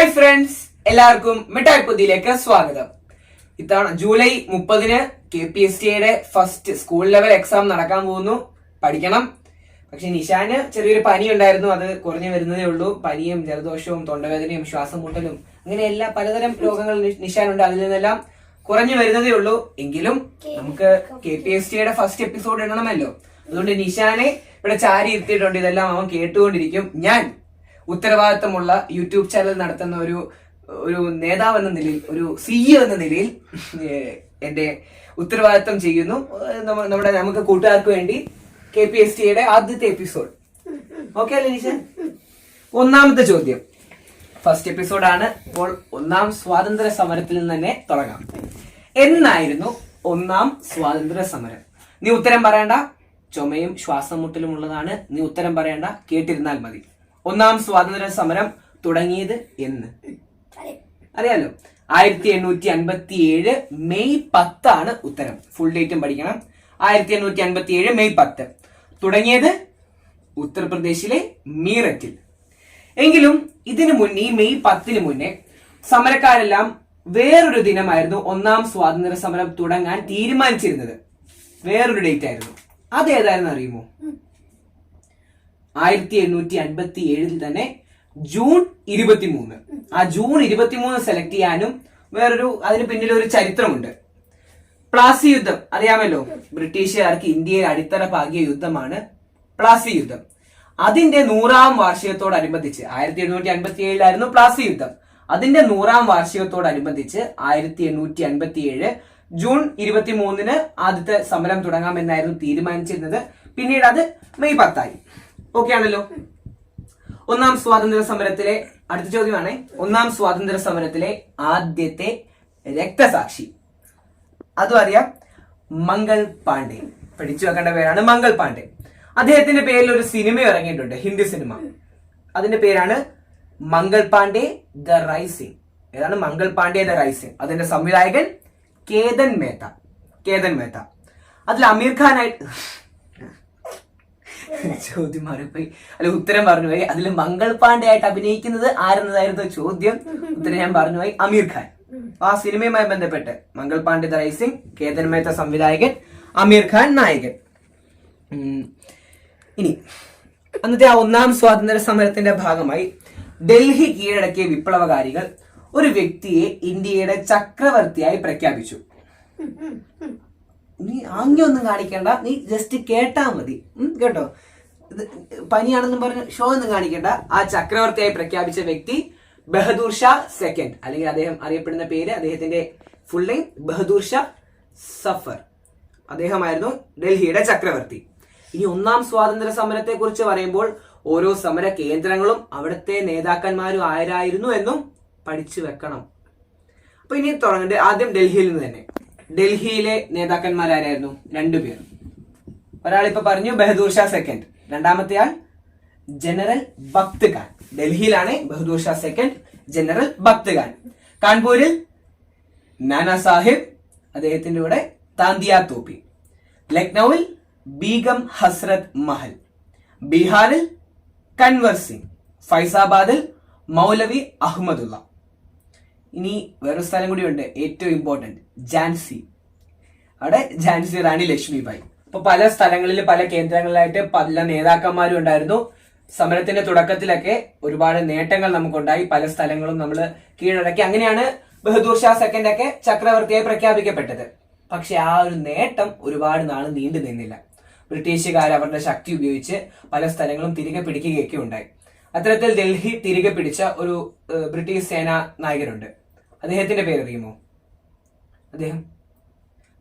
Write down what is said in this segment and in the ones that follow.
Hi friends എല്ലാവർക്കും മിഠായി പുതിയിലേക്ക് സ്വാഗതം. ഇത്തവണ ജൂലൈ മുപ്പതിന് കെ പി എസ് ടിയുടെ ഫസ്റ്റ് സ്കൂൾ ലെവൽ എക്സാം നടക്കാൻ പോകുന്നു. പഠിക്കണം. പക്ഷെ നിഷാന് ചെറിയൊരു പനി ഉണ്ടായിരുന്നു അത് കുറഞ്ഞു വരുന്നതേ ഉള്ളൂ. പനിയും ജലദോഷവും തൊണ്ടവേദനയും ശ്വാസം മുട്ടലും അങ്ങനെ എല്ലാ പലതരം രോഗങ്ങൾ നിഷാനുണ്ട്. അതിൽ നിന്നെല്ലാം കുറഞ്ഞു വരുന്നതേ ഉള്ളൂ. എങ്കിലും നമുക്ക് കെ പി എസ് ടിയുടെ ഫസ്റ്റ് എപ്പിസോഡ് ഇടണമല്ലോ. അതുകൊണ്ട് നിഷാനെ ഇവിടെ ചാരി ഇരുത്തിയിട്ടുണ്ട്. ഇതെല്ലാം അവൻ കേട്ടുകൊണ്ടിരിക്കും. ഞാൻ ഉത്തരവാദിത്തമുള്ള യൂട്യൂബ് ചാനൽ നടത്തുന്ന ഒരു ഒരു നേതാവ് എന്ന നിലയിൽ ഒരു സിഇഒ എന്ന നിലയിൽ എന്റെ ഉത്തരവാദിത്തം ചെയ്യുന്നു. നമ്മുടെ നമുക്ക് കൂട്ടുകാർക്ക് വേണ്ടി കെ പി എസ് ടിയുടെ ആദ്യത്തെ എപ്പിസോഡ്. ഓക്കെ അല്ലേ ഒന്നാമത്തെ ചോദ്യം. ഫസ്റ്റ് എപ്പിസോഡാണ്. അപ്പോൾ ഒന്നാം സ്വാതന്ത്ര്യ സമരത്തിൽ നിന്ന് തന്നെ തുടങ്ങാം. എന്നായിരുന്നു ഒന്നാം സ്വാതന്ത്ര്യ സമരം? നീ ഉത്തരം പറയണ്ട. ചുമയും ശ്വാസം മുട്ടലും ഉള്ളതാണ്. നീ ഉത്തരം പറയണ്ട. കേട്ടിരുന്നാൽ മതി. ഒന്നാം സ്വാതന്ത്ര്യ സമരം തുടങ്ങിയത് എന്ന്. അറിയാലോ? ആയിരത്തി എണ്ണൂറ്റി അൻപത്തി ഏഴ് മെയ് പത്താണ് ഉത്തരം. ഫുൾ ഡേറ്റും പഠിക്കണം. ആയിരത്തി എണ്ണൂറ്റി അൻപത്തി ഏഴ് മെയ് പത്ത്. തുടങ്ങിയത് ഉത്തർപ്രദേശിലെ മീററ്റിൽ. എങ്കിലും ഇതിനു മുന്നേ മെയ് പത്തിന് മുന്നേ സമരക്കാരെല്ലാം വേറൊരു ദിനമായിരുന്നു ഒന്നാം സ്വാതന്ത്ര്യ സമരം തുടങ്ങാൻ തീരുമാനിച്ചിരുന്നത്. വേറൊരു ഡേറ്റ് ആയിരുന്നു. അത് ഏതായിരുന്നു അറിയുമോ? ആയിരത്തി എണ്ണൂറ്റി അൻപത്തി ഏഴിൽ തന്നെ ജൂൺ ഇരുപത്തിമൂന്ന്. ആ ജൂൺ ഇരുപത്തിമൂന്ന് സെലക്ട് ചെയ്യാനും വേറൊരു അതിന് പിന്നിൽ ഒരു ചരിത്രമുണ്ട്. പ്ലാസി യുദ്ധം അറിയാമല്ലോ? ബ്രിട്ടീഷുകാർക്ക് ഇന്ത്യയിൽ അടിത്തറ പാകിയ യുദ്ധമാണ് പ്ലാസി യുദ്ധം. അതിന്റെ നൂറാം വാർഷികത്തോടനുബന്ധിച്ച് ആയിരത്തി എണ്ണൂറ്റി അൻപത്തി ഏഴിലായിരുന്നു പ്ലാസി യുദ്ധം. അതിന്റെ നൂറാം വാർഷികത്തോടനുബന്ധിച്ച് ആയിരത്തി എണ്ണൂറ്റി അൻപത്തി ഏഴ് ജൂൺ ഇരുപത്തി മൂന്നിന് ആദ്യത്തെ സമരം തുടങ്ങാമെന്നായിരുന്നു തീരുമാനിച്ചിരുന്നത്. പിന്നീട് അത് മെയ് പത്തായി. ഓക്കെ ആണല്ലോ ഒന്നാം സ്വാതന്ത്ര്യ സമരത്തിലെ അടുത്ത ചോദ്യമാണ്. ഒന്നാം സ്വാതന്ത്ര്യ സമരത്തിലെ ആദ്യത്തെ രക്തസാക്ഷി. അതും അറിയാം മംഗൾ പാണ്ഡെ. പഠിച്ചു വെക്കേണ്ട പേരാണ് മംഗൾ പാണ്ഡെ. അദ്ദേഹത്തിന്റെ പേരിൽ ഒരു സിനിമ ഇറങ്ങിയിട്ടുണ്ട് ഹിന്ദി സിനിമ. അതിന്റെ പേരാണ് മംഗൾ പാണ്ഡെ ദ റൈസിംഗ്. ഏതാണ് മംഗൾ പാണ്ഡെ ദ റൈസിംഗ്? അതിന്റെ സംവിധായകൻ കേതൻ മേത്ത. കേതൻ മേത്ത. അതിൽ അമീർ ഖാൻ ഖാനായിട്ട് ചോദ്യം മാറിപ്പോയി. അല്ല ഉത്തരം പറഞ്ഞുപോയി. അതിൽ മംഗൾ പാണ്ഡെ ആയിട്ട് അഭിനയിക്കുന്നത് ആരെന്നതായിരുന്നു ചോദ്യം. ഉത്തരം ഞാൻ പറഞ്ഞുപോയി. അമീർ ഖാൻ. ആ സിനിമയുമായി ബന്ധപ്പെട്ട് മംഗൾ പാണ്ഡെ ദ റൈസിംഗ് കേതൻ മേത്ത സംവിധായകൻ അമീർ ഖാൻ നായകൻ. ഇനി അന്നത്തെ ആ ഒന്നാം സ്വാതന്ത്ര്യ സമരത്തിന്റെ ഭാഗമായി ഡൽഹി കീഴടക്കിയ വിപ്ലവകാരികൾ ഒരു വ്യക്തിയെ ഇന്ത്യയുടെ ചക്രവർത്തിയായി പ്രഖ്യാപിച്ചു. നീ ആംഗ്യമൊന്നും കാണിക്കേണ്ട. നീ ജസ്റ്റ് കേട്ടാ മതി. കേട്ടോ? ഇത് പനിയാണെന്നും പറഞ്ഞ് ഷോ ഒന്നും കാണിക്കേണ്ട. ആ ചക്രവർത്തിയായി പ്രഖ്യാപിച്ച വ്യക്തി ബഹദൂർ ഷാ സെക്കൻഡ് അല്ലെങ്കിൽ അദ്ദേഹം അറിയപ്പെടുന്ന പേര് അദ്ദേഹത്തിന്റെ ഫുൾ നെയിം ബഹദൂർ ഷാ സഫർ. അദ്ദേഹമായിരുന്നു ഡൽഹിയുടെ ചക്രവർത്തി. ഇനി ഒന്നാം സ്വാതന്ത്ര്യ സമരത്തെ കുറിച്ച് പറയുമ്പോൾ ഓരോ സമര കേന്ദ്രങ്ങളും അവിടുത്തെ നേതാക്കന്മാരും ആരായിരുന്നു എന്നും പഠിച്ചു വെക്കണം. അപ്പൊ ഇനി തുടങ്ങേണ്ടത് ആദ്യം ഡൽഹിയിൽ നിന്ന് തന്നെ. ഡൽഹിയിലെ നേതാക്കന്മാരായിരുന്നു രണ്ടുപേർ. ഒരാൾ ഇപ്പൊ പറഞ്ഞു ബഹദൂർ ഷാ സെക്കൻഡ് രണ്ടാമത്തെ ആൾ ജനറൽ ഭക്ത് ഖാൻ. ഡൽഹിയിലാണ് ബഹദൂർ ഷാ സെക്കൻഡ് ജനറൽ ഭക്ത് ഖാൻ. കാൺപൂരിൽ നാനാ സാഹിബ് അദ്ദേഹത്തിന്റെ കൂടെ താന്തിയ തോപ്പി. ലക്നൌവിൽ ബീഗം ഹസ്രത് മഹൽ. ബീഹാറിൽ കൻവർ സിംഗ്. ഫൈസാബാദിൽ മൗലവി അഹമ്മദുള്ള. ഇനി വേറൊരു സ്ഥലം കൂടിയുണ്ട് ഏറ്റവും ഇമ്പോർട്ടന്റ് ജാൻസി അവിടെ ജാൻസി റാണി ലക്ഷ്മിബായി അപ്പൊ പല സ്ഥലങ്ങളിൽ പല കേന്ദ്രങ്ങളിലായിട്ട് പല നേതാക്കന്മാരും ഉണ്ടായിരുന്നു. സമരത്തിന്റെ തുടക്കത്തിലൊക്കെ ഒരുപാട് നേട്ടങ്ങൾ നമുക്കുണ്ടായി. പല സ്ഥലങ്ങളും നമ്മൾ കീഴടക്കി. അങ്ങനെയാണ് ബഹദൂർ ഷാ സെക്കൻഡ് ഒക്കെ ചക്രവർത്തിയായി പ്രഖ്യാപിക്കപ്പെട്ടത്. പക്ഷെ ആ ഒരു നേട്ടം ഒരുപാട് നാൾ നീണ്ടു നിന്നില്ല. ബ്രിട്ടീഷുകാർ അവരുടെ ശക്തി ഉപയോഗിച്ച് പല സ്ഥലങ്ങളും തിരികെ പിടിക്കുകയൊക്കെ ഉണ്ടായി. അത്തരത്തിൽ ഡൽഹി തിരികെ പിടിച്ച ഒരു ബ്രിട്ടീഷ് സേനാ നായകനുണ്ട് അദ്ദേഹത്തിന്റെ പേര് അറിയുമോ? അദ്ദേഹം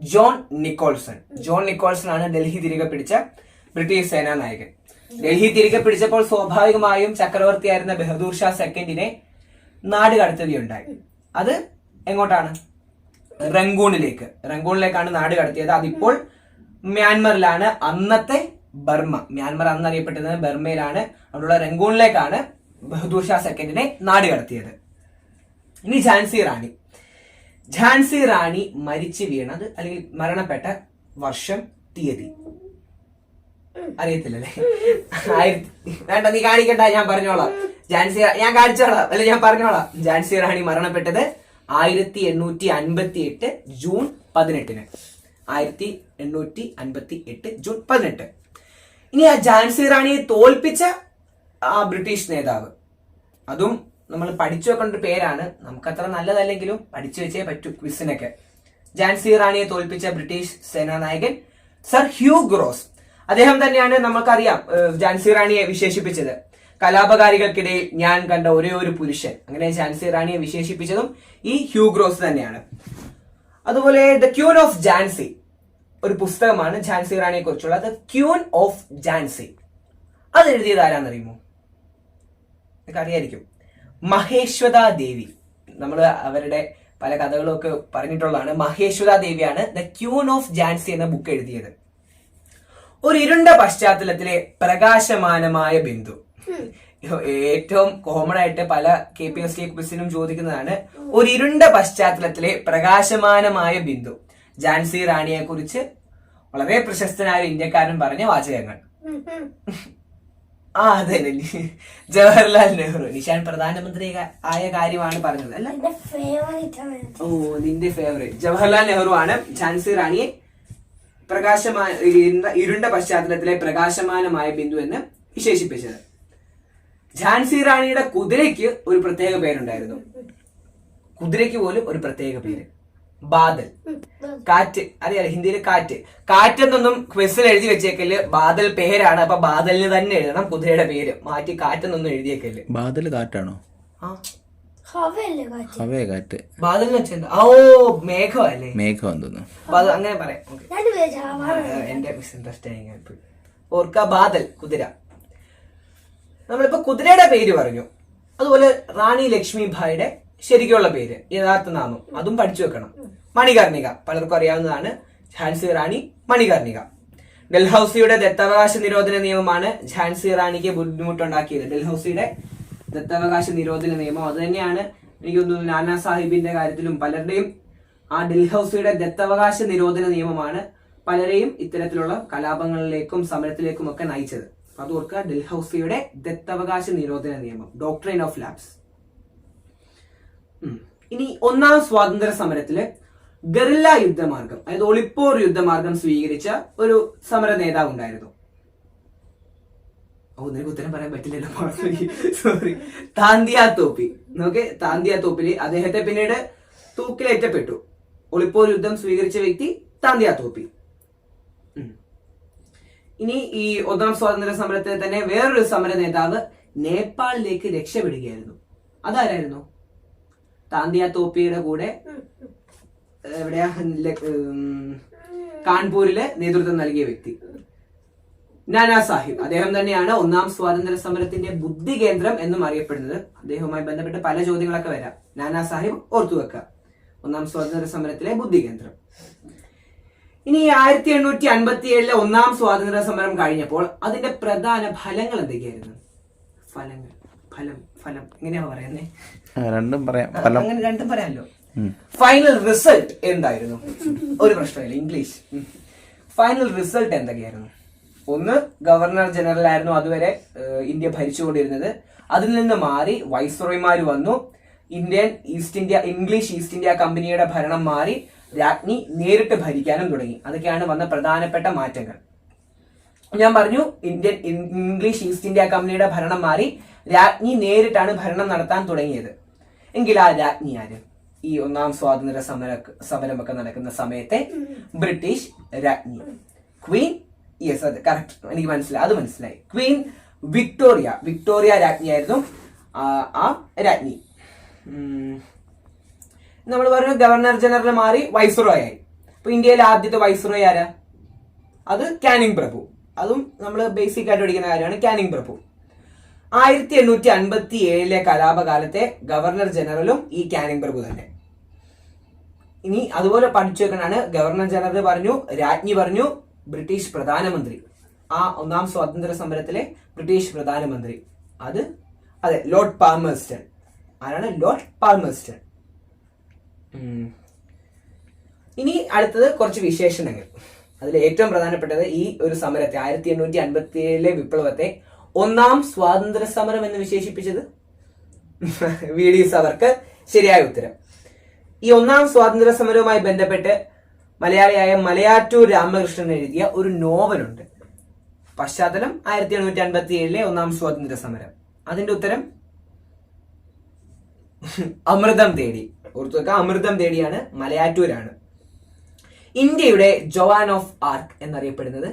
ജോൺ നിക്കോൾസൺ. ജോൺ നിക്കോൾസൺ ആണ് ഡൽഹി തിരികെ പിടിച്ച ബ്രിട്ടീഷ് സേനാ നായകൻ ഡൽഹി തിരികെ പിടിച്ചപ്പോൾ സ്വാഭാവികമായും ചക്രവർത്തിയായിരുന്ന ബഹദൂർ ഷാ സെക്കൻഡിനെ നാട് കടത്തുകയുണ്ടായി. അത് എങ്ങോട്ടാണ്? റംഗൂണിലേക്ക്. റംഗൂണിലേക്കാണ് നാട് കടത്തിയത്. അതിപ്പോൾ മ്യാൻമറിലാണ്. അന്നത്തെ ബർമ്മ മ്യാൻമർ അന്നറിയപ്പെട്ടിരുന്നത് ബർമ്മയിലാണ് അവിടെയുള്ള റംഗൂണിലേക്കാണ് ബഹദൂർ ഷാ സെക്കൻഡിനെ നാട് കടത്തിയത്. ഇനി ഝാൻസി റാണി. ഝാൻസി റാണി മരിച്ചു വീണത് അല്ലെങ്കിൽ മരണപ്പെട്ട വർഷം തീയതി. അറിയത്തില്ലല്ലേ? ആയിരത്തി വേണ്ട നീ കാണിക്കണ്ട ഞാൻ പറഞ്ഞോളാം. ഝാൻസി ഞാൻ കാണിച്ചോളാം അല്ലെ ഞാൻ പറഞ്ഞോളാം. ഝാൻസി റാണി മരണപ്പെട്ടത് ആയിരത്തി എണ്ണൂറ്റി അൻപത്തി എട്ട് ജൂൺ പതിനെട്ടിന്. ആയിരത്തി എണ്ണൂറ്റി അൻപത്തി എട്ട് ജൂൺ പതിനെട്ട്. ഇനി ആ ഝാൻസി റാണിയെ തോൽപ്പിച്ച ആ ബ്രിട്ടീഷ് നേതാവ്. അതും നമ്മൾ പഠിച്ചു വെക്കേണ്ട ഒരു പേരാണ്. നമുക്കത്ര നല്ലതല്ലെങ്കിലും പഠിച്ചു വെച്ചേ പറ്റൂ ക്വിസിനൊക്കെ. ജാൻസി റാണിയെ തോൽപ്പിച്ച ബ്രിട്ടീഷ് സേനാനായകൻ സർ ഹ്യൂ ഗ്രോസ്. അദ്ദേഹം തന്നെയാണ് നമുക്കറിയാം ജാൻസി റാണിയെ വിശേഷിപ്പിച്ചത്. കലാപകാരികൾക്കിടയിൽ ഞാൻ കണ്ട ഒരേ ഒരു പുരുഷൻ. അങ്ങനെ ജാൻസി റാണിയെ വിശേഷിപ്പിച്ചതും ഈ ഹ്യൂ ഗ്രോസ് തന്നെയാണ്. അതുപോലെ ദ ക്യൂൻ ഓഫ് ജാൻസി ഒരു പുസ്തകമാണ് ജാൻസി റാണിയെ കുറിച്ചുള്ള ദ ക്യൂൻ ഓഫ് ജാൻസി. അത് എഴുതിയത് ആരാന്നറിയുമോ? നിങ്ങൾക്ക് അറിയായിരിക്കും മഹേശ്വത ദേവി നമ്മൾ അവരുടെ പല കഥകളും ഒക്കെ പറഞ്ഞിട്ടുള്ളതാണ്. മഹേശ്വത ദേവിയാണ് ദ ക്യൂൺ ഓഫ് ജാൻസി എന്ന ബുക്ക് എഴുതിയത്. ഒരു ഇരുണ്ട പശ്ചാത്തലത്തിലെ പ്രകാശമാനമായ ബിന്ദു. ഏറ്റവും കോമൺ ആയിട്ട് പല കെ പി എസ് ടി ക്വിസിനും ചോദിക്കുന്നതാണ്. ഒരു ഇരുണ്ട പശ്ചാത്തലത്തിലെ പ്രകാശമാനമായ ബിന്ദു. ജാൻസി റാണിയെ കുറിച്ച് വളരെ പ്രശസ്തനായ ഇന്ത്യക്കാരൻ പറഞ്ഞ വാചകങ്ങൾ. ആ അതെ ജവഹർലാൽ നെഹ്റു നിഷാൻ പ്രധാനമന്ത്രി ആയ കാര്യമാണ് പറഞ്ഞത് അല്ല? ഓ നിന്റെ ഫേവറേറ്റ് ജവഹർലാൽ നെഹ്റു ആണ് ഝാൻസി റാണിയെ പ്രകാശമാ ഇരുണ്ട- ഇരുണ്ട പശ്ചാത്തലത്തിലെ പ്രകാശമാനമായ ബിന്ദു എന്ന് വിശേഷിപ്പിച്ചത്. ഝാൻസി റാണിയുടെ കുതിരയ്ക്ക് ഒരു പ്രത്യേക പേരുണ്ടായിരുന്നു. കുതിരയ്ക്ക് പോലും ഒരു പ്രത്യേക പേര്. ബാദൽ. കാറ്റ് അറിയാലോ ഹിന്ദിയിൽ കാറ്റ് കാറ്റ്. എന്നൊന്നും ക്വസ്റ്റിൽ എഴുതി വെച്ചേക്കൽ ബാദൽ പേരാണ്. അപ്പൊ ബാദലിന് തന്നെ എഴുതണം കുതിരയുടെ പേര്. മാറ്റി കാറ്റെന്നൊന്നും എഴുതിയേക്കൽ. ബാദൽ കാറ്റാണോ? ആ. ഹവയല്ലേ കാറ്റ്? ഹവേ കാറ്റ്. ബാദൽ ഓ മേഘമല്ലേ മേഘം തോന്നുന്നു. അങ്ങനെ പറയാം. എന്റെ ഓർക്ക ബാദൽ കുതിര. നമ്മളിപ്പോ കുതിരയുടെ പേര് പറഞ്ഞു. അതുപോലെ റാണി ലക്ഷ്മി ഭായിയുടെ ശരിക്കുള്ള പേര് യഥാർത്ഥ നാമം അതും പഠിച്ചു വെക്കണം. മണികർണിക പലർക്കും അറിയാവുന്നതാണ് ഝാൻസി റാണി മണികർണിക. ഡൽഹൌസിയുടെ ദത്തവകാശ നിരോധന നിയമമാണ് ഝാൻസി റാണിക്ക് ബുദ്ധിമുട്ടുണ്ടാക്കിയത്. ഡൽഹൌസിയുടെ ദത്തവകാശ നിരോധന നിയമം അത് തന്നെയാണ്. എനിക്ക് തോന്നുന്നു നാനാ സാഹിബിന്റെ കാര്യത്തിലും പലരുടെയും ആ ഡൽഹൌസിയുടെ ദത്തവകാശ നിരോധന നിയമമാണ് പലരെയും ഇത്തരത്തിലുള്ള കലാപങ്ങളിലേക്കും സമരത്തിലേക്കും ഒക്കെ നയിച്ചത്. അത് ഓർക്കുക ഡൽഹൌസിയുടെ ദത്തവകാശ നിരോധന നിയമം ഡോക്ട്രൈൻ ഓഫ് ലാബ്സ് ഇനി ഒന്നാം സ്വാതന്ത്ര്യ സമരത്തിൽ ഗറില്ല യുദ്ധമാർഗം അതായത് ഒളിപ്പോർ യുദ്ധമാർഗം സ്വീകരിച്ച ഒരു സമര നേതാവ് ഉണ്ടായിരുന്നു. ഓ നിനക്ക് ഉത്തരം പറയാൻ പറ്റില്ലല്ലോ സോറി താന്തിയ തോപ്പി. നോക്കെ താന്തിയ തോപ്പിൽ അദ്ദേഹത്തെ പിന്നീട് തൂക്കിലേറ്റപ്പെട്ടു. ഒളിപ്പോർ യുദ്ധം സ്വീകരിച്ച വ്യക്തി താന്തിയ തോപ്പി. ഇനി ഈ ഒന്നാം സ്വാതന്ത്ര്യ സമരത്തിൽ തന്നെ വേറൊരു സമര നേതാവ് നേപ്പാളിലേക്ക് രക്ഷപ്പെടുകയായിരുന്നു. അതാരായിരുന്നു? താന്തിയ തോപ്പിയുടെ കൂടെ എവിടെയാ? കാൺപൂരിലെ നേതൃത്വം നൽകിയ വ്യക്തി. നാനാ സാഹിബ്. അദ്ദേഹം തന്നെയാണ് ഒന്നാം സ്വാതന്ത്ര്യ സമരത്തിന്റെ ബുദ്ധി കേന്ദ്രം എന്നും അറിയപ്പെടുന്നത്. അദ്ദേഹവുമായി ബന്ധപ്പെട്ട് പല ചോദ്യങ്ങളൊക്കെ വരാം. നാനാ സാഹിബ് ഓർത്തു വെക്കുക ഒന്നാം സ്വാതന്ത്ര്യ സമരത്തിലെ ബുദ്ധി കേന്ദ്രം. ഇനി ആയിരത്തി എണ്ണൂറ്റി അൻപത്തി ഏഴിലെ ഒന്നാം സ്വാതന്ത്ര്യ സമരം കഴിഞ്ഞപ്പോൾ അതിന്റെ പ്രധാന ഫലങ്ങൾ എന്തൊക്കെയായിരുന്നു? ഫലങ്ങൾ. ഫലം ഫലം. എങ്ങനെയാ പറയുന്നേ? രണ്ടും പറയാം. ഫലം. അങ്ങനെ രണ്ടും പറയാമല്ലോ. ഫൈനൽ റിസൾട്ട് എന്തായിരുന്നു? ഒരു പ്രശ്നമില്ല ഇംഗ്ലീഷ് ഫൈനൽ റിസൾട്ട് എന്തൊക്കെയായിരുന്നു? ഒന്ന് ഗവർണർ ജനറൽ ആയിരുന്നു അതുവരെ ഇന്ത്യ ഭരിച്ചുകൊണ്ടിരുന്നത്. അതിൽ നിന്ന് മാറി വൈസ്രോയ്മാർ വന്നു. Indian East India English East India കമ്പനിയുടെ ഭരണം മാറി രാജ്ഞി നേരിട്ട് ഭരിക്കാനും തുടങ്ങി. അതൊക്കെയാണ് വന്ന പ്രധാനപ്പെട്ട മാറ്റങ്ങൾ. ഞാൻ പറഞ്ഞു ഇന്ത്യൻ ഇംഗ്ലീഷ് ഈസ്റ്റ് ഇന്ത്യ കമ്പനിയുടെ ഭരണം മാറി രാജ്ഞി നേരിട്ടാണ് ഭരണം നടത്താൻ തുടങ്ങിയത്. എങ്കിൽ ആ രാജ്ഞി ആര്? ഈ ഒന്നാം സ്വാതന്ത്ര്യ സമര സമരമൊക്കെ നടക്കുന്ന സമയത്തെ ബ്രിട്ടീഷ് രാജ്ഞി. ക്വീൻ യെസ് അത് കറക്റ്റ് എനിക്ക് മനസ്സിലായി. അത് മനസ്സിലായി. Queen Victoria. വിക്ടോറിയ രാജ്ഞിയായിരുന്നു ആ രാജ്ഞി. നമ്മൾ പറഞ്ഞു ഗവർണർ ജനറൽ മാറി വൈസ്രോയ് ആയി. അപ്പൊ ഇന്ത്യയിലെ ആദ്യത്തെ വൈസ്രോയ് ആരാ? അത് കാനിങ് പ്രഭു. അതും നമ്മൾ ബേസിക് ആയിട്ട് പഠിക്കുന്ന കാര്യമാണ് കാനിങ് പ്രഭു. ആയിരത്തി എണ്ണൂറ്റി അൻപത്തി ഏഴിലെ കലാപകാലത്തെ ഗവർണർ ജനറലും ഈ കാനിങ് പ്രഭു തന്നെ. ഇനി അതുപോലെ പഠിച്ചു വെക്കണാണ് ഗവർണർ ജനറൽ പറഞ്ഞു രാജ്ഞി പറഞ്ഞു ബ്രിട്ടീഷ് പ്രധാനമന്ത്രി. ആ ഒന്നാം സ്വാതന്ത്ര്യ സമരത്തിലെ ബ്രിട്ടീഷ് പ്രധാനമന്ത്രി. അത് അതെ ലോർഡ് പാർമേഴ്സ്റ്റൺ ആരാണ്? ലോർഡ് പാർമേഴ്സ്റ്റൺ ഇനി അടുത്തത് കുറച്ച് വിശേഷണങ്ങൾ. അതിൽ ഏറ്റവും പ്രധാനപ്പെട്ടത് ഈ ഒരു സമരത്തെ ആയിരത്തി എണ്ണൂറ്റി അൻപത്തി ഏഴിലെ വിപ്ലവത്തെ ഒന്നാം സ്വാതന്ത്ര്യ സമരം എന്ന് വിശേഷിപ്പിച്ചത്? V D Savarkar. ശരിയായ ഉത്തരം. ഈ ഒന്നാം സ്വാതന്ത്ര്യ സമരവുമായി ബന്ധപ്പെട്ട് മലയാളിയായ മലയാറ്റൂർ രാമകൃഷ്ണൻ എഴുതിയ ഒരു നോവലുണ്ട്. പശ്ചാത്തലം ആയിരത്തി എണ്ണൂറ്റി അൻപത്തി ഏഴിലെ ഒന്നാം സ്വാതന്ത്ര്യ സമരം അതിന്റെ ഉത്തരം? അമൃതം തേടി. ഓർത്തു വെക്കാം അമൃതം തേടിയാണ് മലയാറ്റൂരാണ്. ഇന്ത്യയുടെ ജവാൻ ഓഫ് ആർക്ക് എന്നറിയപ്പെടുന്നത്?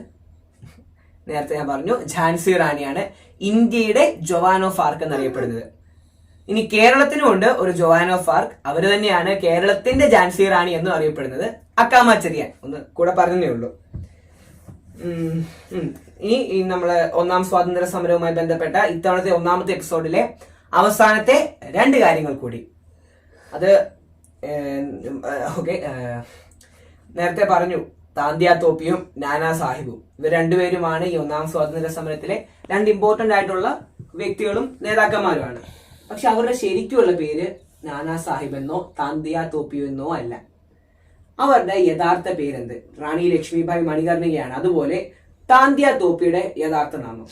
നേരത്തെ ഞാൻ പറഞ്ഞു ഝാൻസി റാണിയാണ് ഇന്ത്യയുടെ ജവാൻ ഓഫ് ആർക്ക് എന്നറിയപ്പെടുന്നത്. ഇനി കേരളത്തിനും ഉണ്ട് ഒരു ജവാൻ ഓഫ് ആർക്ക് അവർ തന്നെയാണ് കേരളത്തിന്റെ ഝാൻസി റാണി എന്നും അറിയപ്പെടുന്നത്. അക്കാമ ചെറിയാൻ. ഒന്ന് കൂടെ പറഞ്ഞേ ഉള്ളൂ. ഇനി നമ്മൾ ഒന്നാം സ്വാതന്ത്ര്യ സമരവുമായി ബന്ധപ്പെട്ട ഇത്തവണത്തെ ഒന്നാമത്തെ എപ്പിസോഡിലെ അവസാനത്തെ രണ്ട് കാര്യങ്ങൾ കൂടി. അത് ഓക്കെ നേരത്തെ പറഞ്ഞു. താന്തിയ തോപ്പിയും നാനാ സാഹിബും. ഇവർ രണ്ടുപേരുമാണ് ഈ ഒന്നാം സ്വാതന്ത്ര്യ സമരത്തിലെ രണ്ട് ഇമ്പോർട്ടന്റ് ആയിട്ടുള്ള വ്യക്തികളും നേതാക്കന്മാരുമാണ്. പക്ഷെ അവരുടെ ശരിക്കുള്ള പേര് നാനാ സാഹിബ് എന്നോ താന്തിയ തോപ്പിയോ എന്നോ അല്ല. അവരുടെ യഥാർത്ഥ പേരെന്ത്? റാണി ലക്ഷ്മിഭായ് മണികർണികയാണ്. അതുപോലെ താന്തിയ തോപ്പിയുടെ യഥാർത്ഥ നാമം.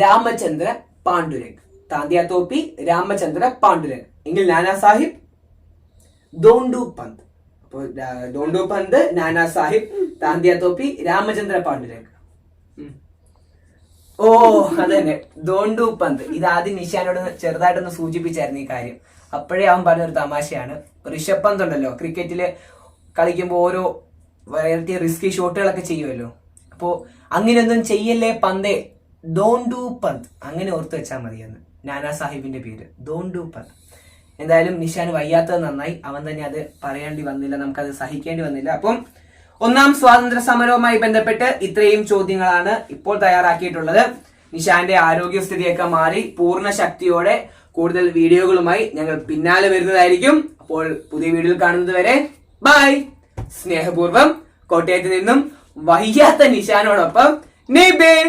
രാമചന്ദ്ര പാണ്ഡുരംഗ് താന്തിയ തോപ്പി രാമചന്ദ്ര പാണ്ഡുരംഗ് എങ്കിൽ നാനാ സാഹിബ്? ദോണ്ടു പന്ത്. അപ്പോൾ ദോണ്ടു പന്ത് നാനാ സാഹിബ് താന്തിയ തോപ്പി രാമചന്ദ്ര പാണ്ഡുരംഗ്. ഓ ഓ അതന്നെ ദോണ്ടു പന്ത് ഇത് ആദ്യം നിഷാനോട് ചെറുതായിട്ടൊന്ന് സൂചിപ്പിച്ചായിരുന്നു ഈ കാര്യം. അപ്പോഴേ അവൻ പറഞ്ഞൊരു തമാശയാണ്. ഋഷഭ് പന്ത് ഉണ്ടല്ലോ ക്രിക്കറ്റിൽ കളിക്കുമ്പോൾ ഓരോ വെറൈറ്റി റിസ്കി ഷോട്ടുകളൊക്കെ ചെയ്യുമല്ലോ. അപ്പോ അങ്ങനെയൊന്നും ചെയ്യല്ലേ പന്തേ? ദോണ്ടു പന്ത് അങ്ങനെ ഓർത്ത് വെച്ചാൽ മതിയെന്ന്. നാനാ സാഹിബിന്റെ പേര് ദോണ്ടു പന്ത് എന്തായാലും നിഷാൻ വയ്യാത്തത് നന്നായി. അവൻ തന്നെ അത് പറയേണ്ടി വന്നില്ല. നമുക്കത് സഹിക്കേണ്ടി വന്നില്ല. അപ്പം ഒന്നാം സ്വാതന്ത്ര്യ സമരവുമായി ബന്ധപ്പെട്ട് ഇത്രയും ചോദ്യങ്ങളാണ് ഇപ്പോൾ തയ്യാറാക്കിയിട്ടുള്ളത്. നിഷാന്റെ ആരോഗ്യസ്ഥിതിയൊക്കെ മാറി പൂർണ ശക്തിയോടെ കൂടുതൽ വീഡിയോകളുമായി ഞങ്ങൾ പിന്നാലെ വരുന്നതായിരിക്കും. അപ്പോൾ പുതിയ വീഡിയോയിൽ കാണുന്നത് വരെ ബൈ. സ്നേഹപൂർവം കോട്ടയത്ത് നിന്നും വയ്യാത്ത നിഷാനോടൊപ്പം നിബിൻ.